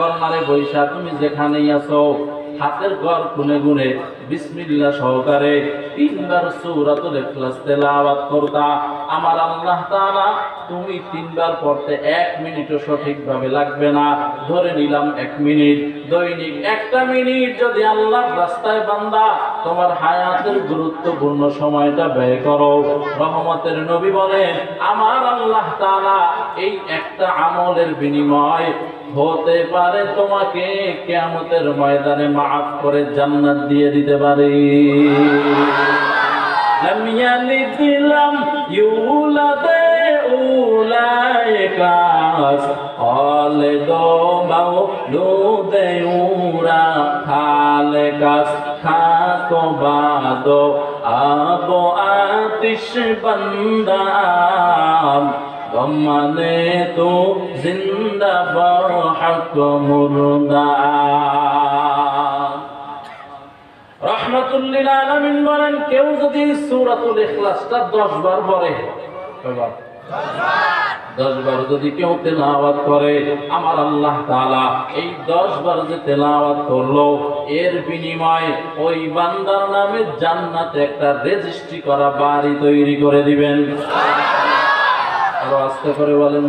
কর্নারে বৈশা, তুমি যেখানেই আছো, হাতের ঘর গুনে গুনে, বিসমিল্লাহ সহকারে তিনবার সূরাতুল ইখলাস তেলাওয়াত করতা আমার আল্লাহ তাআলা তুমি তিনবার পড়তে এক মিনিটও সঠিকভাবে লাগবে না। ধরে নিলাম এক মিনিট। দৈনিক একটা মিনিট যদি আল্লাহর রাস্তায় বান্দা, তোমার হায়াতের গুরুত্বপূর্ণ সময়টা ব্যয় করো। রহমতের নবী বলেন, আমার আল্লাহ তাআলা এই একটা আমলের বিনিময় হতে পারে তোমাকে কেয়ামতের ময়দানে মাফ করে জান্নাত দিয়ে দিতে পারে। দিলাম ইউলাদে আতিশ বন্দা গমানে তো জিন্দা বহক মুর্দা। বলেন, কেউ যদি সূরাতুল ইখলাসটা 10 বার পড়ে, কয়বার? 10 বার। যদি কেউ তেলাওয়াত করে, আমার আল্লাহ তাআলা এই 10 বার যে তেলাওয়াত করল, এর বিনিময়ে ওই বান্দার নামে জান্নাতে একটা রেজিস্ট্রি করা বাড়ি তৈরি করে দিবেন। আরও আস্তে করে বলেন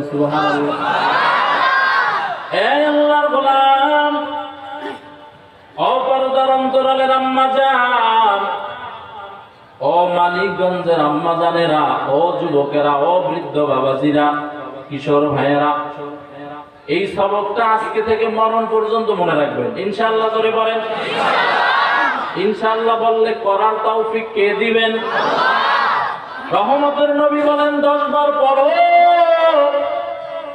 কিশোর এই সবকটা আজকে থেকে মরণ পর্যন্ত মনে রাখবেন। বলেন। ইনশাআল্লাহ বললে করার তৌফিক কে দিবেন? রহমতের নবী বলেন দশ বার পড়ো।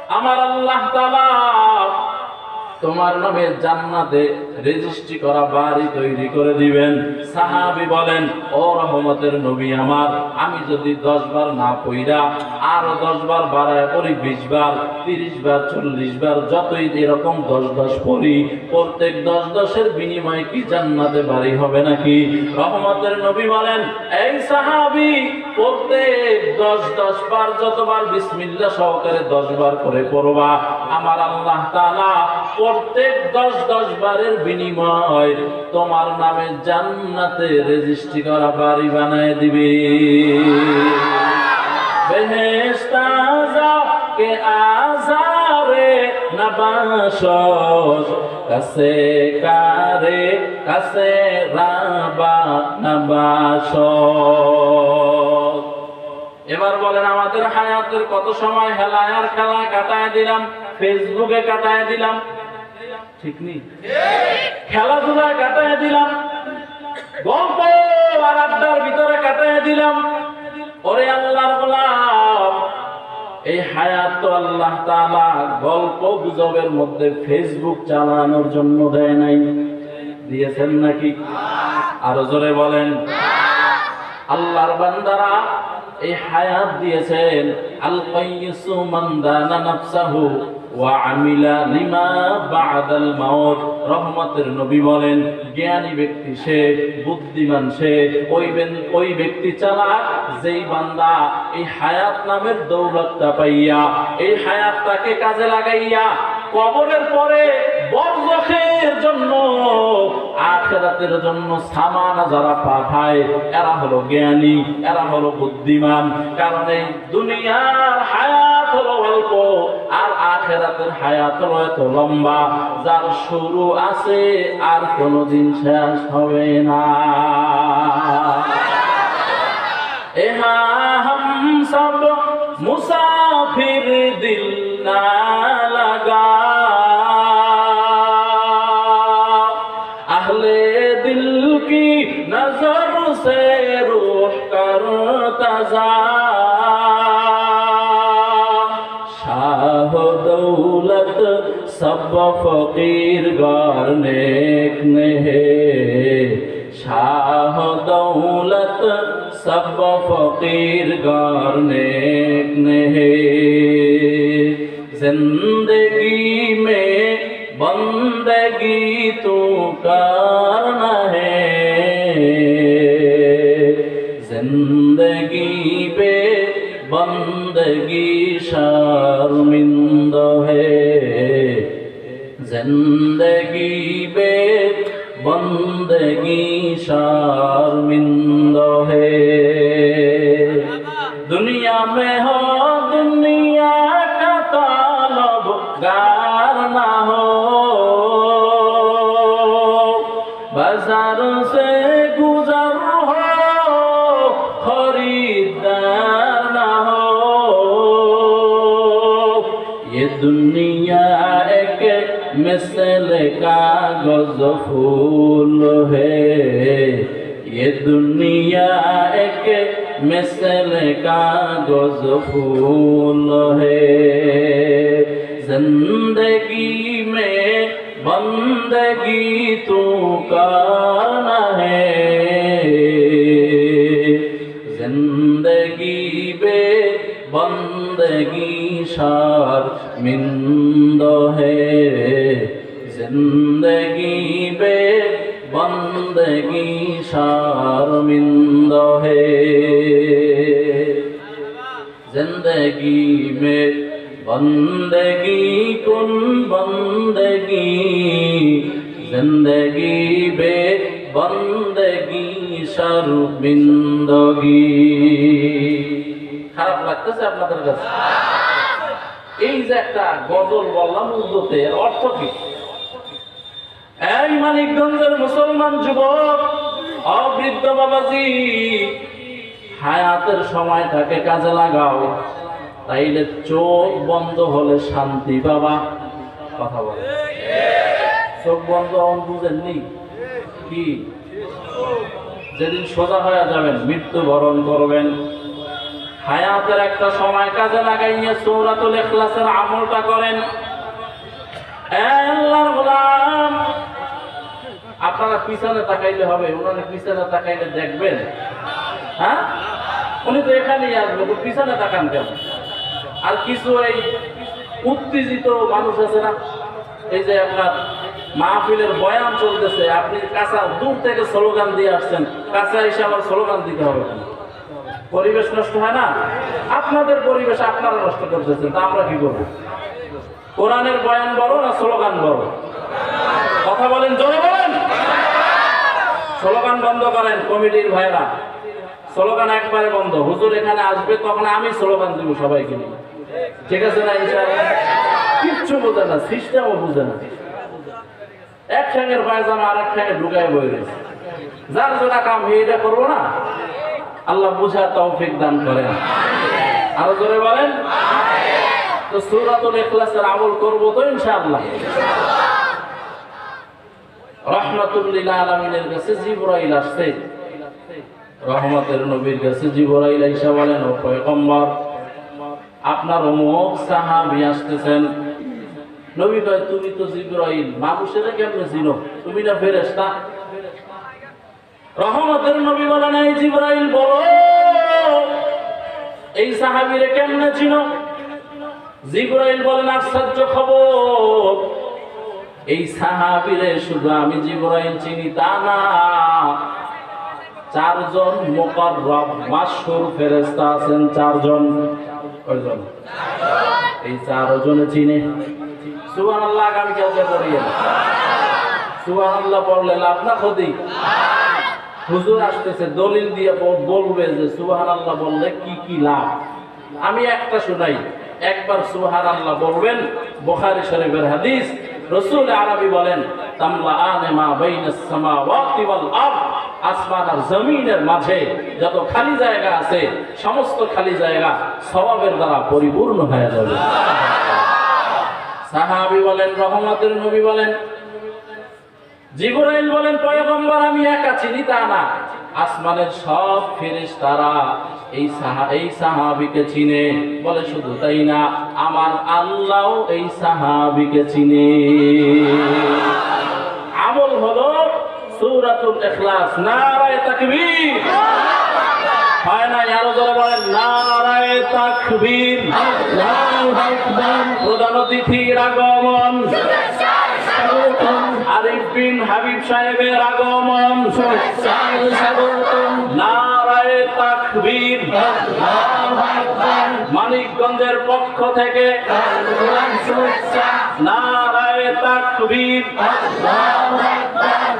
আমার আল্লাহ তাআলা তোমার নামে জান্নাতে রেজিস্ট্রি করা বাড়ি তৈরি করে দিবেন। সাহাবি বলেন, ও রহমতের নবী আমার, আমি যদি দশ বার না পইরা আরও দশ বার বাড়ায় করি, বিশ বার, তিরিশ বার, চল্লিশ বার, যতই এরকম দশ দশ পড়ি, প্রত্যেক দশ দশের বিনিময়ে কি জান্নাতে বাড়ি হবে নাকি? রহমতের নবী বলেন, এই সাহাবি, প্রত্যেক দশ দশ বার, যতবার বিসমিল্লা সহকারে দশ বার করে পড়বা, আমার আল্লাহ তাআলা প্রত্যেক দশ দশ বারের বিনিময় তোমার নামে জান্নাতে রেজিস্ট্রি করা বাড়ি বানায় দিবে। বেহেশতা যাও কে আজারে কাছে কারে, কাছে রাবা নবাসস এবার বলেন, আমাদের হায়াতের কত সময় হেলায় আর খেলায় কাটায় দিলাম, ফেসবুকে কাটায় দিলাম ঠিক নেই খেলাধুলায় কাটায় দিলাম। গল্প আর আড্ডার ভিতরে কাটায় দিলাম। ওরে আল্লাহর গোলাম এই হায়াত তো আল্লাহ তাআলা গল্প গুজবের মধ্যে ফেসবুক চালানোর জন্য দেয় নাই। দিয়েছেন নাকি? আরও জোরে বলেন। আল্লাহর বান্দারা এই হায়াত দিয়েছেন। আল কাইয়িসু মান দানা ওয়া আমিলা লিমা বাদাল মাউত। রহমতের নবী বলেন, জ্ঞানী ব্যক্তি সে, বুদ্ধিমান সে, ওই ওই ব্যক্তি চালাক যেই বান্দা এই হায়াত নামের দৌলতটা পাইয়া, এই হায়াতটাকে কাজে লাগাইয়া কবরের পরে বরজখের জন্য, আখেরাতের জন্য সামানা যারা পাঠায়, এরা হলো জ্ঞানী, এরা হলো বুদ্ধিমান। কারণ এই দুনিয়ার হায়াত হলো অল্প, আর আখেরাতের হায়াত এত লম্বা, যার শুরু আছে আর কোনোদিন শেষ হবে না। মুসাফির দিল আহলে দিল কি নজর সে রুহ কর তাজা। सब फकीर गार नेक ने शाह दौलत सब फकीर गार नेक ने ज़िंदगी में बंदगी तू करना बंदगी शर्मिंद है दुनिया में हो दुनिया का तालब गार ना हो बाजार से गुजर हो खरीदार ना हो ये दुनिया एक मिसल कागज़ फूल है। ये दुनिया एक मिसल कागज़ फूल है। ज़िंदगी में बंदगी तू करना है। ज़िंदगी बे बंदगी शर्मिंद বন্দগি শারমিন্দ হে। জিন্দগি মে বন্দগি, কুন বন্দগি? জিন্দগি বে বন্দগি শরমিন্দগি খারাপ লাগতেছে আপনাদের কাছে? এই যে একটা গজল বললাম উর্দুতে অর্থ কি? এই মানিকগঞ্জের মুসলমান যুবক, অবৃদ্ধ বাবাজি, হায়াতের সময়টাকে কাজে লাগাও। তাইলে চোখ বন্ধ হলে শান্তি বাবা। কথা বলে। চোখ বন্ধ বুঝেননি? কি? যেদিন সোজা হয়ে যাবেন, মৃত্যুবরণ করবেন। হায়াতের একটা সময় কাজে লাগাইয়ে সৌরাতুল ইখলাসের আমলটা করেন। আল্লাহর আপনারা পিছনে তাকাইলে হবে, উনার পিছনে তাকাইলে দেখবেন। হ্যাঁ? উনি তো এখানেই আসবে পিছনে তাকান কেন? আর কিছু এই উত্তেজিত মানুষ আছে না? এই যে আপনার মাহফিলের বয়ান চলতেছে, আপনি কাঁচা দূর থেকে স্লোগান দিয়ে আসছেন, কাঁচা এসে আবার স্লোগান দিতে হবে পরিবেশ নষ্ট হয় না? আপনাদের পরিবেশ আপনারা নষ্ট করতেছেন, তা আমরা কি করব? কোরআনের বয়ান বড় না স্লোগান বড় কথা বলেন, জোরে বলেন। স্লোগান বন্ধ করেন কমিটির ভাইরা স্লোগান একবারে বন্ধ। হুজুর এখানে আসবে, তখন আমি স্লোগান দিব সবাইকে নিয়ে। ঠিক আছে না কিচ্ছু বোঝে না, সিস্টেমও বুঝে না। এক ঠ্যাঙের পায়জামা আর এক ঠ্যাঙে ঢুকায় বই রয়েছে যার যেটা কাম এটা করব না। আল্লাহ বুঝা তৌফিক দান করেন। আরও জোরে বলেন? তো সুরাতুল ইখলাসের আমল করব তো ইনশাআল্লাহ। রহমাতুল্লিল আলামিনের রহমতের নবীর কাছে জিবরাইল আপনার অমুক সাহাবী আসতেছেন। নবী কয়, তুমি তো জিবরাইল, মানুষের কেমনে চিনো? তুমি না ফেরেশতা? রহমতের নবী বলেন, এই জিবরাইল বলো, এই সাহাবীরে কেমনে চিনো? জিবরাইল বলেন, আশ্চর্য খবর এই সাহাবীরে শুধু আমি জিবরাইল চিনি তা না, চারজন মোকাররব মাসহুর ফেরেশতা আছেন চারজন। কয়জন? এই চারজনে চিনে। সুবহানাল্লাহ আগামী কালকে পড়িয়ে সুবহানাল্লাহ পড়লে লাভ না ক্ষতি? হুজুর আসতেছে, দলিল দিয়ে বলবে যে সুবাহান আল্লাহ বললে কি কি লাভ? আমি একটা শুনাই, একবার সুবাহান আল্লাহ বলবেন, বোখারি শরীফের হাদিস রসুল আরবি বলেন তামলা আনে মা বাইনাস সামাওয়াতি আসমান আর জমিনের মাঝে যত খালি জায়গা আছে, সমস্ত খালি জায়গা সওয়াবের দ্বারা পরিপূর্ণ হয়ে যাবে। সাহাবী বলেন, রহমতের নবী বলেন, জিবরাইল বলেন, পয়গম্বর, আমি একা চিনি তা না। আসমানের সব ফেরেশ তারা এই সাহা, এই সাহাবিকে চিনে। বলে শুধু তাই না, আমার আল্লাহ এই সাহাবিকে চিনে। আমল হলো সূরাতুল ইখলাস, নারায়ে তাকবীর। হয় না আরও জোরে বলেন, নারায়ে তাকবীর। প্রধান অতিথির আগমন। আরিফ বিন হাবিব সাহেবের আগমন। মানিকগঞ্জের পক্ষ থেকে নারায়ে তাকবীর।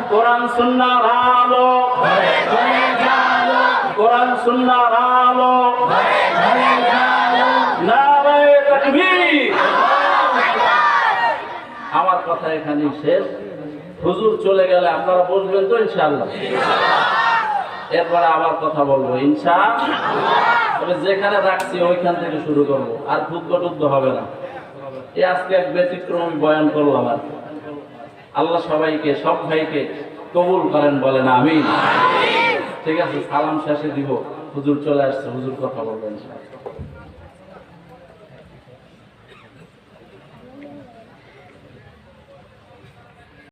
কোরআন সুন্নাহর আলো। কোরআন সুন্নাহর আলো। নারায়ে তাকবীর। আমার কথা এখানেই শেষ। হুজুর চলে গেলে আপনারা বসবেন তো ইনশাআল্লাহ। এরপরে আবার কথা বলব ইনশা তবে যেখানে রাখছি ওইখান থেকে শুরু করব আর ক্ষুদ্র টুদ্র হবে না। এই আজকে এক ব্যতিক্রম আমি বয়ান করলাম আর আল্লাহ সবাইকে সব ভাইকে কবুল করেন বলেন আমি ঠিক আছে সালাম শেষে দিব। হুজুর চলে আসছে হুজুর কথা বলবেন ইনশাআল্লাহ।